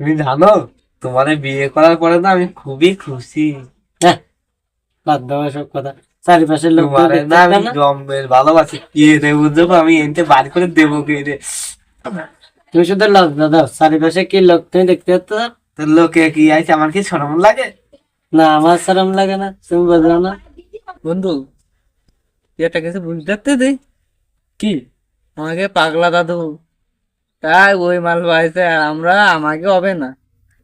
তুমি জানো তোমারে বিয়ে করার পরে না আমি খুবই খুশি। হ্যাঁ বাদ দেওয়া সব কথা। চারিপাশের লোক না আমি জম্মের ভালোবাসি। কে রে বুঝব আমি এনতে বাড়ি করে দেবো কে রে? তুমি শুধু লজ্জা দাও। চারিপাশে কি লোক তুমি দেখতে পাচ্ছ? তোর লোকে কি আছে আমার কি সরম লাগে? না আমার শরম লাগে না। তুমি বোঝো না। বন্ধু তুই একটা কিছু বুঝতে পারতে তুই কি? আমাকে পাগলা দাদু তাই ওই মাল পাইছে আর আমরা আমাকে হবে না।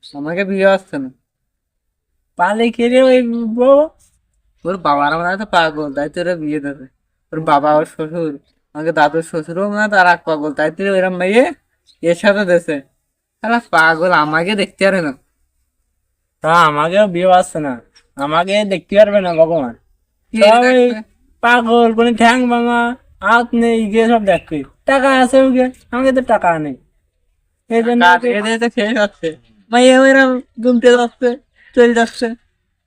আমাকে বিয়ে আসছে না। পালে কেড়ে ওই বউ? ওর বাবার আমরা তো পাগল তাই তো ওরা বিয়ে দেবে। ওর বাবা ওর শ্বশুর আমাকে দাদুর শ্বশুরও না তার এক পাগল তাই তো এরম মেয়ে এর সাথে দেশে তারা পাগল আমাকে দেখতে পারে না। তা আমাকেও বিয়ে আসছে না। আমাকে দেখতে পারবে না ভগবান। পাগল কোন ঠ্যাং ভাঙা। হাত নেই গিয়ে সব দেখবে টাকা আছে ওকে আমাকে তো টাকা নেই। এই জন্য হচ্ছে ঘুমতে যাচ্ছে। চলে যাচ্ছে।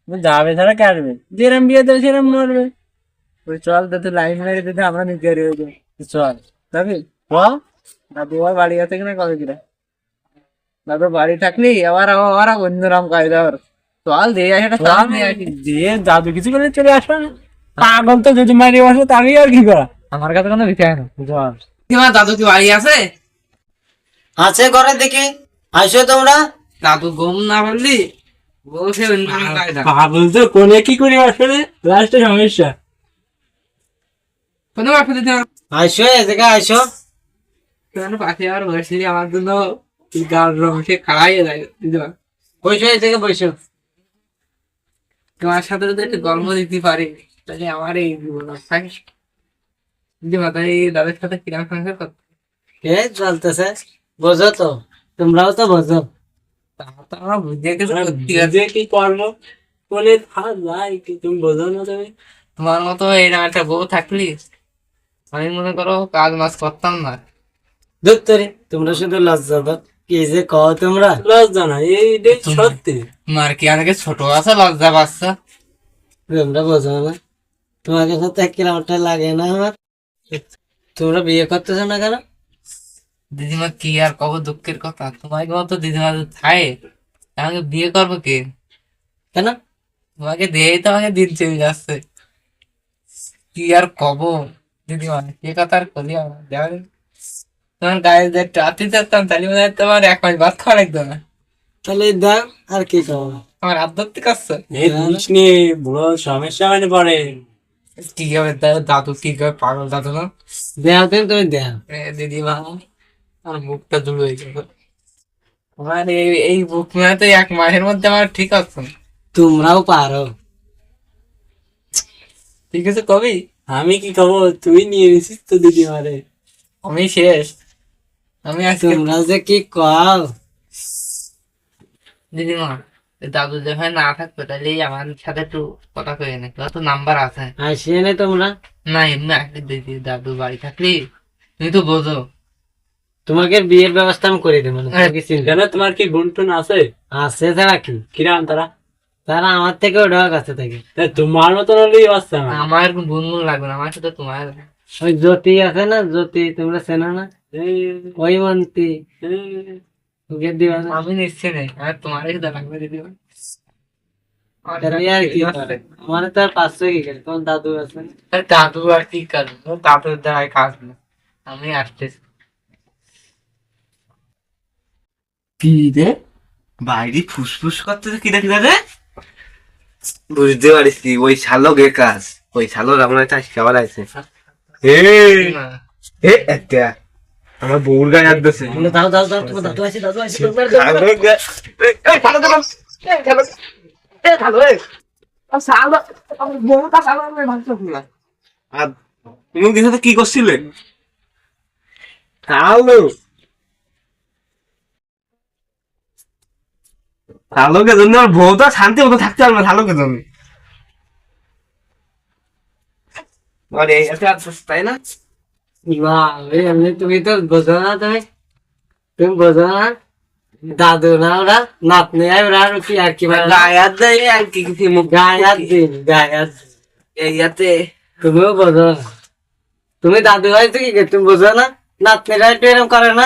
যাবে ছাড়া কে আসবে? যেরম বিয়ে দেবে সেরম মরবে। ওই চল তো লাইন মেরে দিতে আমরা নিতে চল যাবি। দাদু? আর বাড়ি আছে কিনা কবে কিনা? দাদু বাড়ি থাকলি? আবার আবার অন্যরকম কায়দা ওর চল দিয়ে আসি চল দিয়ে জাদু কিছু করে চলে আসবে না। পাগল তো যদি মারি বসে তারই আর কি করা? আমার কাছে কোনো বিষয় না চল তোমার দাদু কি বাড়ি আছে? আছে ঘরে দেখি আসো তোমরা। দাদু ঘুম না বললি পাগল তো কোনে কি করে আসবে লাস্টে সমস্যা। কোনো দিতে আমার আসো এদিকে আসো তোমার পাশে আর বসে আমার জন্য গাল রং সে খাড়াই যায় বসো এদিকে বসো। তোমার সাথে যদি একটু গল্প দিতে পারি তাহলে আমার এই জীবন থাকে মাতাই দাদার সাথে কিরাম সংসার করতে। এ চলতেছে বোঝো তো তোমরাও তো বোঝো। তা তো আমরা বুঝে কিছু করতে যে কি তুমি বোঝো না তুমি? তোমার মতো এরকম একটা বউ থাকলি আমি মনে করো কাজ মাস করতাম না। ধরতে তোমরা শুধু লজ্জা দাও। কি যে কও তোমরা? লজ্জা না এইটাই সত্যি। মার কি অনেকে ছোট আছে লজ্জা পাচ্ছ? তোমরা বোঝো না। তোমাকে সাথে এক কিলোমিটার লাগে না আমার। তোমরা বিয়ে করতেছো না কেন? দিদিমা কি আর কব দুঃখের কথা? তোমাকে মতো দিদিমা যদি থাকে আমাকে বিয়ে করব কে? কেন? তোমাকে দিয়েই তো আমাকে দিন চলে যাচ্ছে। কি আর কব দিদিমা? কে কথা আর করি তোমার গায়ে যে চাচ্তাম তাহলে মনে হয় তোমার এক মাস ভাত খাওয়া লাগতো না। তাহলে দাও আর কি কও আমার হাত ধরতে কাছে এই জিনিস নিয়ে বড় সমস্যা মানে পড়ে। কি হবে দাদু? কি হবে পাগল দাদু না? দেও তুমি তুমি দেও এ দিদিমা আমার মুখটা জুড়ে হয়ে গেল আমার এই এই বুক মানে তো এক মাসের মধ্যে আমার ঠিক আছে। তোমরাও পারো। ঠিক আছে কবি? আমি কি খাব তুই নিয়ে নিছিস তো দিদি মারে। আমি শেষ। আমি তোমরা যে কি কও? দিদিমা দাদু যখন না থাকতো তাহলে আমার সাথে একটু কথা কয়ে নে। তো নাম্বার আছে। আসিয়ে নে তোমরা না এমনি আসলে দিদি দাদু বাড়ি থাকলি? তুমি তো বোঝো। তোমাকে বিয়ের ব্যবস্থা আমি করে দেবো হ্যাঁ। চিন্তা না তোমার কি গুণটুন আছে? আছে ছাড়া কি? কিরাম তারা? তারা আমার থেকে ওটা কাছে থাকে তোমার মতন হলেই বাচ্চা আমার। বুনবুন লাগবে না আমার সাথে তোমার। ওই জ্যোতি আছে না জ্যোতি তোমরা চেনো না? ওই মন্ত্রী। দিবা আমি নেই আর তোমার সাথে লাগবে আমার পাঁচশো কি করে? তোমার দাদু আছে। দাদু আর কি করবে দাদুর দ্বারাই কাজ না আমি আসতেছি। কি রে? বাইরে ফুসফুস রে? বুঝতে পারিস ওই শালকের কাজ। ওই শালক আমরা একটা খাবার আছে এ এ একটা। আমার বউর গায়ে হাত দিছে দাও দাও দাও তোমার দাদু আছে দাদু আছে তোমার দাদু- এই, এই, দাও। এই, শালক। এই, শালক, এই। আর আমার বউটা শালক আমি ভাবছিলাম না। আর তুমি ওদের কি করছিলে শালকের জন্য আমার বউটা শান্তি মতো থাকতে পারবে না শালকের জন্য তাই না তুমি তো বোঝো না। তুমি তুমি বোঝো দাদু না ওরা নাতনি ওরা কি আর কি গায়াত দেয় আর কি কিছু গায়াত দিন গায়াত ইয়াতে তুমিও বোঝো তুমি দাদু হয়তো কি তুমি বোঝো না নাতনিরা একটু এরকম করে না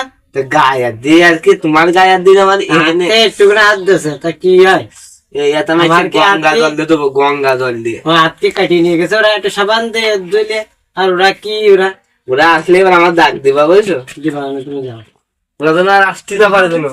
গায়ের দিয়ে আর কি তোমার গায়ের দিন আমার এখানে একটুখানি হাত দিয়েছে তা কি হয় গঙ্গা জল দিয়ে দেবো গঙ্গা জল দিয়ে হাতকে কাটিয়ে নিয়ে গেছে ওরা একটা সাবান দিয়ে ধুইলে আর ওরা কি ওরা ওরা আসলে এবার আমার ডাক দিবা বুঝছ? ওরা যেন আর আসতে না পারে যেন।